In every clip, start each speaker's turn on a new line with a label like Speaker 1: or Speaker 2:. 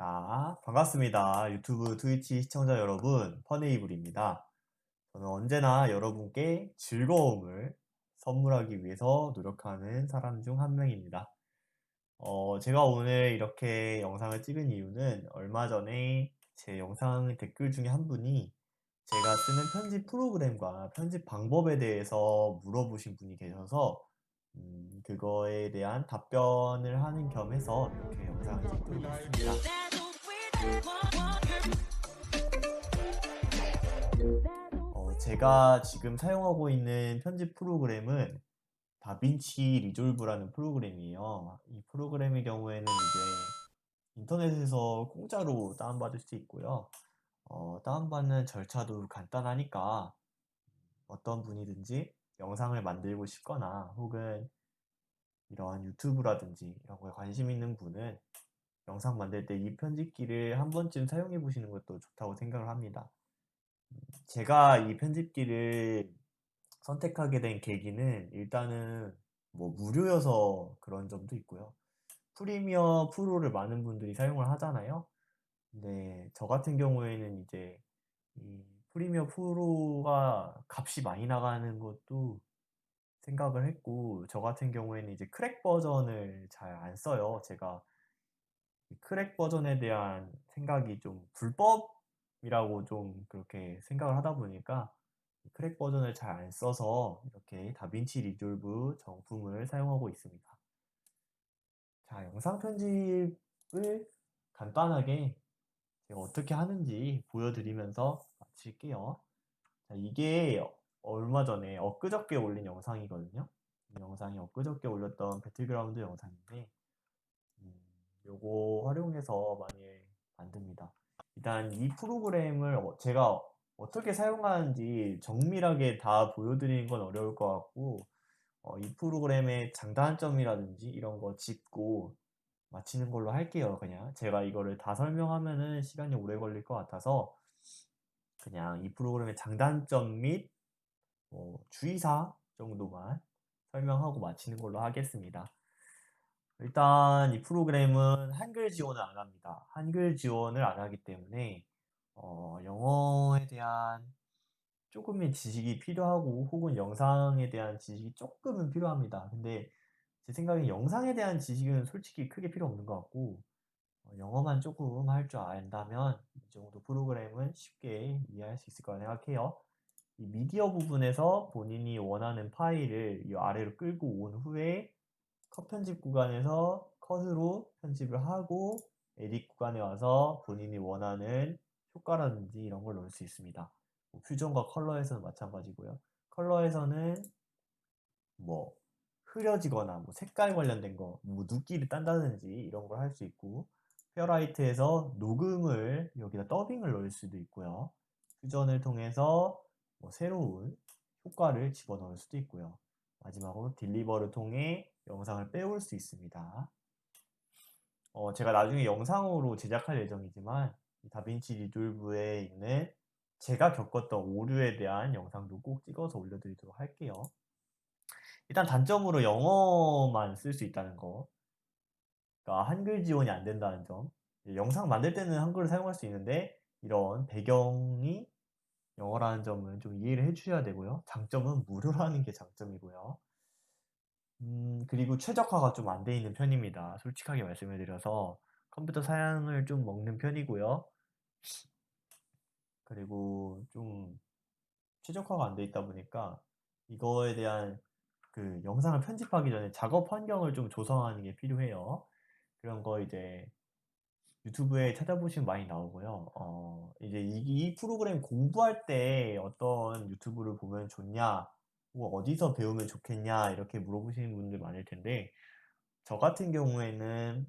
Speaker 1: 자, 반갑습니다. 유튜브 트위치 시청자 여러분, 퍼네이블입니다. 저는 언제나 여러분께 즐거움을 선물하기 위해서 노력하는 사람 중 한 명입니다. 어, 제가 오늘 이렇게 영상을 찍은 이유는 얼마 전에 제 영상 댓글 중에 한 분이 제가 쓰는 편집 프로그램과 편집 방법에 대해서 물어보신 분이 계셔서 음, 그거에 대한 답변을 하는 겸해서 이렇게 영상을 찍도록 했습니다. 어, 제가 지금 사용하고 있는 편집 프로그램은 다빈치 리졸브라는 프로그램이에요. 이 프로그램의 경우에는 이제 인터넷에서 공짜로 다운받을 수 있고요. 어, 다운받는 절차도 간단하니까 어떤 분이든지 영상을 만들고 싶거나 혹은 이런 유튜브라든지 이런 거에 관심 있는 분은 영상 만들 때 이 편집기를 한 번쯤 사용해 보시는 것도 좋다고 생각을 합니다. 제가 이 편집기를 선택하게 된 계기는 일단은 뭐 무료여서 그런 점도 있고요. 프리미어 프로를 많은 분들이 사용을 하잖아요. 근데 저 같은 경우에는 이제 이 프리미어 프로가 값이 많이 나가는 것도 생각을 했고 저 같은 경우에는 이제 크랙 버전을 잘 안 써요. 제가 크랙 버전에 대한 생각이 좀 불법이라고 좀 그렇게 생각을 하다 보니까 크랙 버전을 잘 안 써서 이렇게 다빈치 리졸브 정품을 사용하고 있습니다. 자, 영상 편집을 간단하게 어떻게 하는지 보여드리면서 마칠게요. 자, 이게 얼마 전에 엊그저께 올린 영상이거든요. 이 영상이 엊그저께 올렸던 배틀그라운드 영상인데 음, 요거 활용해서 많이 만듭니다. 일단 이 프로그램을 어- 제가 어떻게 사용하는지 정밀하게 다 보여드리는 건 어려울 것 같고 어, 이 프로그램의 장단점이라든지 이런 거 짚고 마치는 걸로 할게요. 그냥 제가 이거를 다 설명하면은 시간이 오래 걸릴 것 같아서 그냥 이 프로그램의 장단점 및 뭐 주의사항 정도만 설명하고 마치는 걸로 하겠습니다. 일단 이 프로그램은 한글 지원을 안 합니다. 한글 지원을 안 하기 때문에 어, 영어에 대한 조금의 지식이 필요하고 혹은 영상에 대한 지식이 조금은 필요합니다. 근데 제 생각엔 영상에 대한 지식은 솔직히 크게 필요 없는 것 같고 어, 영어만 조금 할 줄 안다면 이 정도 프로그램은 쉽게 이해할 수 있을 거라 생각해요. 이 미디어 부분에서 본인이 원하는 파일을 이 아래로 끌고 온 후에 컷 편집 구간에서 컷으로 편집을 하고 에딧 구간에 와서 본인이 원하는 효과라든지 이런 걸 넣을 수 있습니다. 뭐 퓨전과 컬러에서는 마찬가지고요. 컬러에서는 뭐 흐려지거나 뭐 색깔 관련된 거, 뭐 눕기를 딴다든지 이런 걸 할 수 있고 페어라이트에서 녹음을 여기다 더빙을 넣을 수도 있고요. 퓨전을 통해서 뭐 새로운 효과를 집어넣을 수도 있고요. 마지막으로 딜리버를 통해 영상을 빼올 수 있습니다. 어, 제가 나중에 영상으로 제작할 예정이지만 다빈치 리졸브에 있는 제가 겪었던 오류에 대한 영상도 꼭 찍어서 올려드리도록 할게요. 일단 단점으로 영어만 쓸 수 있다는 거. 그러니까 한글 지원이 안 된다는 점. 영상 만들 때는 한글을 사용할 수 있는데 이런 배경이 영어라는 점은 좀 이해를 해주셔야 되고요. 장점은 무료라는 게 장점이고요. 음, 그리고 최적화가 좀 안 돼 있는 편입니다. 솔직하게 말씀을 드려서 컴퓨터 사양을 좀 먹는 편이고요. 그리고 좀 최적화가 안 돼 있다 보니까 이거에 대한 그 영상을 편집하기 전에 작업 환경을 좀 조성하는 게 필요해요. 그런 거 이제 유튜브에 찾아보시면 많이 나오고요. 어, 이제 이, 이 프로그램 공부할 때 어떤 유튜브를 보면 좋냐, 뭐 어디서 배우면 좋겠냐, 이렇게 물어보시는 분들 많을 텐데, 저 같은 경우에는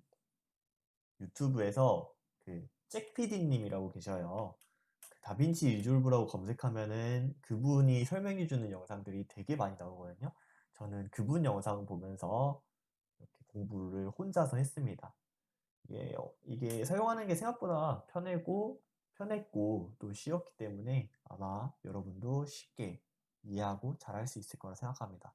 Speaker 1: 유튜브에서 그 잭피디님이라고 계셔요. 그 다빈치 리졸브라고 검색하면은 그분이 설명해주는 영상들이 되게 많이 나오거든요. 저는 그분 영상 보면서 공부를 혼자서 했습니다. 어, 이게 사용하는 게 생각보다 편하고 편했고 또 쉬웠기 때문에 아마 여러분도 쉽게 이해하고 잘할 수 있을 거라 생각합니다.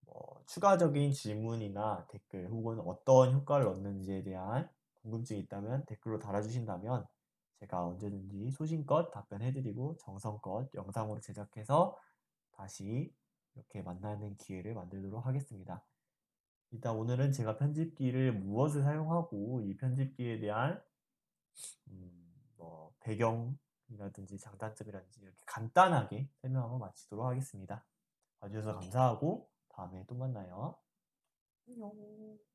Speaker 1: 뭐 추가적인 질문이나 댓글 혹은 어떤 효과를 얻는지에 대한 궁금증이 있다면 댓글로 달아주신다면 제가 언제든지 소신껏 답변해드리고 정성껏 영상으로 제작해서 다시 이렇게 만나는 기회를 만들도록 하겠습니다. 일단 오늘은 제가 편집기를 무엇을 사용하고 이 편집기에 대한 음, 뭐 배경이라든지 장단점이라든지 이렇게 간단하게 설명하고 마치도록 하겠습니다. 봐주셔서 감사하고 다음에 또 만나요. 안녕.